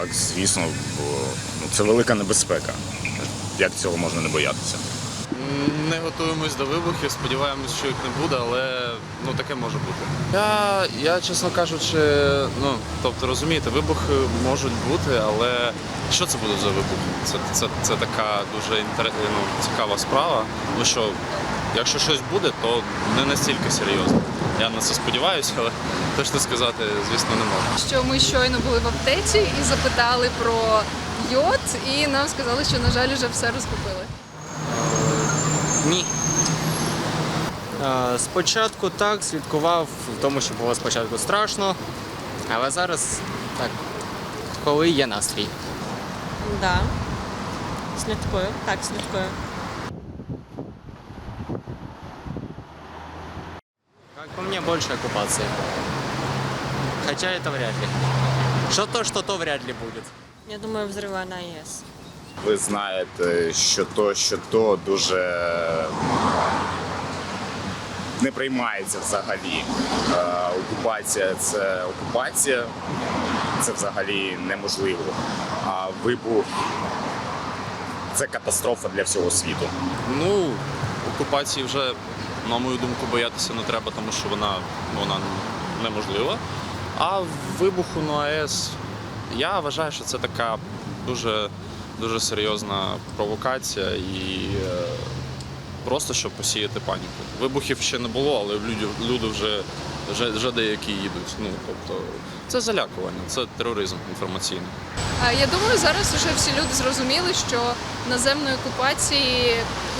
Так, звісно, бо ну, це велика небезпека. Як цього можна не боятися? Не готуємось до вибухів, сподіваємось, що їх не буде, але ну таке може бути. Я, я чесно кажучи, ну тобто розумієте, вибухи можуть бути, але що це буде за вибухи? Це, це, це така дуже інтер... ну, цікава справа. Ну що, якщо щось буде, то не настільки серйозно. Я на це сподіваюся, але точно сказати, звісно, не можу. що ми щойно були в аптеці і запитали про йод, і нам сказали, що на жаль вже все розкупили. Ні. Е, Спочатку так, слідкував в тому, що було спочатку страшно, але зараз так, коли є настрій. Да. Слідкую. Так, слідкую. Мне, больше оккупации. Хотя это вряд ли. Что то, что то вряд ли будет. Я думаю, взрива на АЕС. Ви знаєте, що то, що то дуже не приймається взагалі. Е, Окупація це окупація, це взагалі неможливо. А вибух це катастрофа для всього світу. Ну, окупації вже, на мою думку, боятися не треба, тому що вона, вона неможлива. А вибуху на АЕС я вважаю, що це така дуже, дуже серйозна провокація і е, просто щоб посіяти паніку. Вибухів ще не було, але люди, люди вже, вже, вже деякі їдуть. Ну, тобто, це залякування, це тероризм інформаційний. Я думаю, зараз вже всі люди зрозуміли, що наземної окупації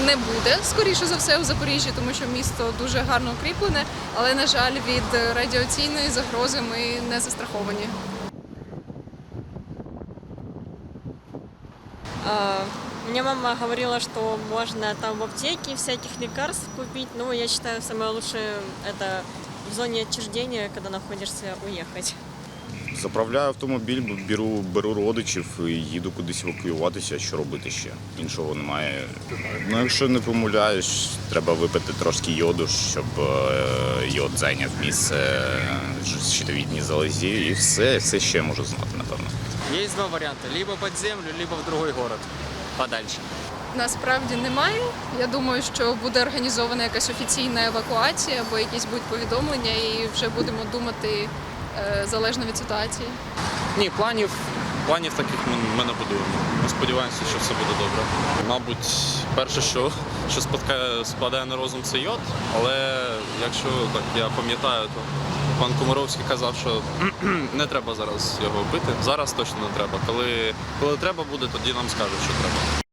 не буде, скоріше за все, у Запоріжжі, тому що місто дуже гарно укріплене, але, на жаль, від радіаційної загрози ми не застраховані. Мне мама говорила, что можно там в аптеке всяких лекарств купить. Ну, я считаю, самое лучшее это в зоне отчуждения, когда находишься, уехать. Заправляю автомобіль, беру, беру родичів і їду кудись евакуюватися. Що робити ще? Іншого немає. Ну, якщо не помиляюсь, треба випити трошки йоду, щоб е, йод зайняв місце в щитовідній залозі, і все, все ще можу знати, напевно. Есть два варианта. Либо под землю, либо в другой город. Подальше. Насправді немає. Я думаю, що буде організована якась офіційна евакуація або якісь будуть повідомлення, і вже будемо думати е, залежно від ситуації. Ні, планів, планів таких ми, не будуємо. Ми сподіваємося, що все буде добре. Мабуть, перше, що, що спадкає, спадає на розум, це йод, але якщо так я пам'ятаю, то пан Комаровський казав, що не треба зараз його бити. Зараз точно не треба. Коли, коли треба буде, тоді нам скажуть, що треба.